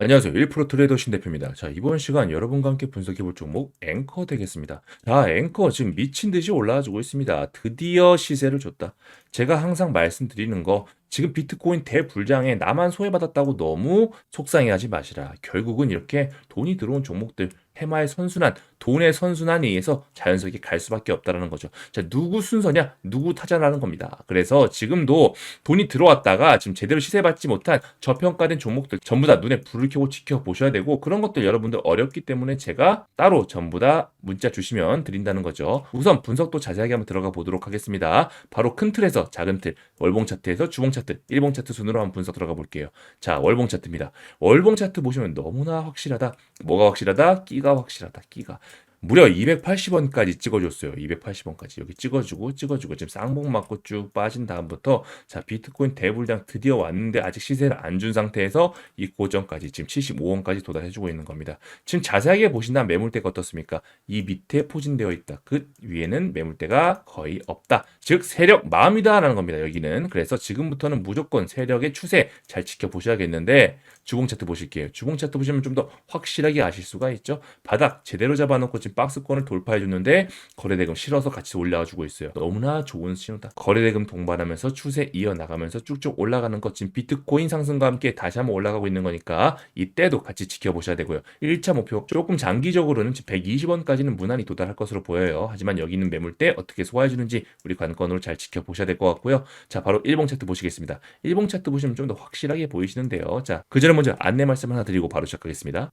안녕하세요. 1프로 트레이더 신 대표입니다. 자, 이번 시간 여러분과 함께 분석해 볼 종목 앵커 되겠습니다. 자, 앵커 지금 미친 듯이 올라와주고 있습니다. 드디어 시세를 줬다. 제가 항상 말씀드리는 거 지금 비트코인 대불장에 나만 소외받았다고 너무 속상해하지 마시라. 결국은 이렇게 돈이 들어온 종목들 해마의 선순환, 돈의 선순환에 의해서 자연스럽게 갈 수밖에 없다라는 거죠. 자, 누구 순서냐? 누구 타자라는 겁니다. 그래서 지금도 돈이 들어왔다가 지금 제대로 시세받지 못한 저평가된 종목들 전부 다 눈에 불을 켜고 지켜보셔야 되고 그런 것들 여러분들 어렵기 때문에 제가 따로 전부 다 문자 주시면 드린다는 거죠. 우선 분석도 자세하게 한번 들어가 보도록 하겠습니다. 바로 큰 틀에서 작은 틀, 월봉 차트에서 주봉 차트, 일봉 차트 순으로 한번 분석 들어가 볼게요. 자, 월봉 차트입니다. 월봉 차트 보시면 너무나 확실하다. 뭐가 확실하다? 끼가 확실하다. 끼가. 무려 280원까지 찍어줬어요. 280원까지 여기 찍어주고 찍어주고 지금 쌍봉 맞고 쭉 빠진 다음부터 자 비트코인 대불장 드디어 왔는데 아직 시세를 안 준 상태에서 이 고점까지 지금 75원까지 도달해주고 있는 겁니다. 지금 자세하게 보신다면 매물대가 어떻습니까? 이 밑에 포진되어 있다. 그 위에는 매물대가 거의 없다. 즉 세력 마음이다라는 겁니다. 여기는 그래서 지금부터는 무조건 세력의 추세 잘 지켜보셔야겠는데 주봉 차트 보실게요. 주봉 차트 보시면 좀 더 확실하게 아실 수가 있죠. 바닥 제대로 잡아놓고 지금 박스권을 돌파해 줬는데 거래대금 실어서 같이 올라와 주고 있어요. 너무나 좋은 신호다. 거래대금 동반하면서 추세 이어나가면서 쭉쭉 올라가는 것 지금 비트코인 상승과 함께 다시 한번 올라가고 있는 거니까 이때도 같이 지켜보셔야 되고요. 1차 목표 조금 장기적으로는 120원까지는 무난히 도달할 것으로 보여요. 하지만 여기 있는 매물대 어떻게 소화해 주는지 우리 관건으로 잘 지켜보셔야 될 것 같고요. 자 바로 1봉 차트 보시겠습니다. 1봉 차트 보시면 좀 더 확실하게 보이시는데요. 자 그 전에 먼저 안내 말씀 하나 드리고 바로 시작하겠습니다.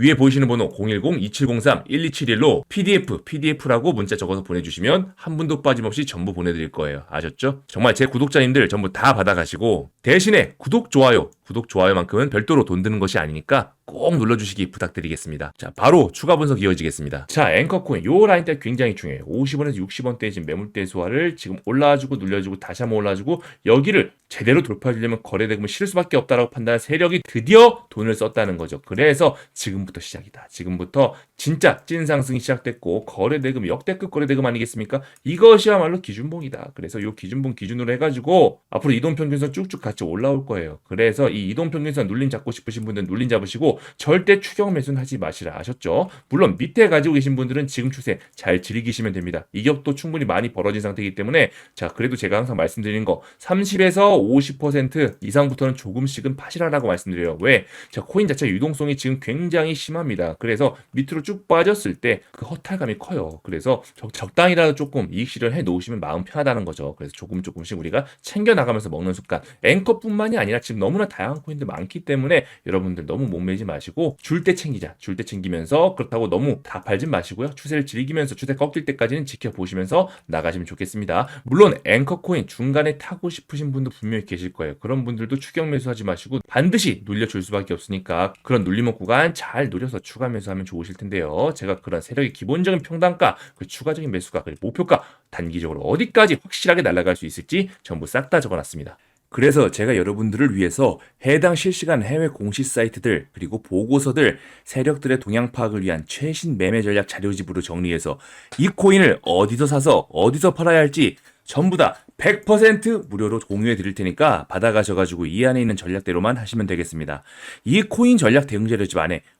위에 보이시는 번호 010-2703-1271로 PDF, PDF라고 문자 적어서 보내주시면 한 분도 빠짐없이 전부 보내드릴 거예요. 아셨죠? 정말 제 구독자님들 전부 다 받아가시고 대신에 구독, 좋아요, 구독, 좋아요만큼은 별도로 돈 드는 것이 아니니까 꼭 눌러주시기 부탁드리겠습니다. 자, 바로 추가 분석 이어지겠습니다. 자, 앵커코인 요 라인대 굉장히 중요해요. 50원에서 60원대에 지금 매물대 수화를 지금 올라와주고 눌려주고 다시 한번 올라와주고 여기를 제대로 돌파하려면 거래대금을 실을 수밖에 없다라고 판단한 세력이 드디어 돈을 썼다는 거죠. 그래서 지금 부터 시작이다. 지금부터 진짜 찐 상승이 시작됐고 거래 대금 역대급 거래 대금 아니겠습니까? 이것이야말로 기준봉이다. 그래서 요 기준봉 기준으로 해가지고 앞으로 이동 평균선 쭉쭉 같이 올라올 거예요. 그래서 이 이동 평균선 눌림 잡고 싶으신 분들은 눌림 잡으시고 절대 추격 매수는 하지 마시라 아셨죠? 물론 밑에 가지고 계신 분들은 지금 추세 잘 즐기시면 됩니다. 이 격도 충분히 많이 벌어진 상태이기 때문에 자 그래도 제가 항상 말씀드리는 거 30에서 50% 이상부터는 조금씩은 파시라라고 말씀드려요. 왜? 자 코인 자체 유동성이 지금 굉장히 심합니다. 그래서 밑으로 쭉 빠졌을 때 그 허탈감이 커요. 그래서 적, 적당히라도 조금 이익 실현 해 놓으시면 마음 편하다는 거죠. 그래서 조금 조금씩 우리가 챙겨 나가면서 먹는 습관. 앵커뿐만이 아니라 지금 너무나 다양한 코인들 많기 때문에 여러분들 너무 못 매지 마시고 줄 때 챙기자. 줄 때 챙기면서 그렇다고 너무 다 팔지 마시고요. 추세를 즐기면서 추세 꺾일 때까지는 지켜보시면서 나가시면 좋겠습니다. 물론 앵커 코인 중간에 타고 싶으신 분도 분명히 계실 거예요. 그런 분들도 추격 매수하지 마시고 반드시 눌려줄 수밖에 없으니까 그런 눌림목 구간 잘 노려서 추가 매수하면 좋으실 텐데요. 제가 그런 세력의 기본적인 평단가, 그 추가적인 매수가, 그리고 목표가 단기적으로 어디까지 확실하게 날아갈 수 있을지 전부 싹 다 적어놨습니다. 그래서 제가 여러분들을 위해서 해당 실시간 해외 공시 사이트들 그리고 보고서들 세력들의 동향 파악을 위한 최신 매매 전략 자료집으로 정리해서 이 코인을 어디서 사서 어디서 팔아야 할지 전부 다 100% 무료로 공유해 드릴 테니까 받아가셔가지고 이 안에 있는 전략대로만 하시면 되겠습니다. 이 코인 전략 대응 자료집 안에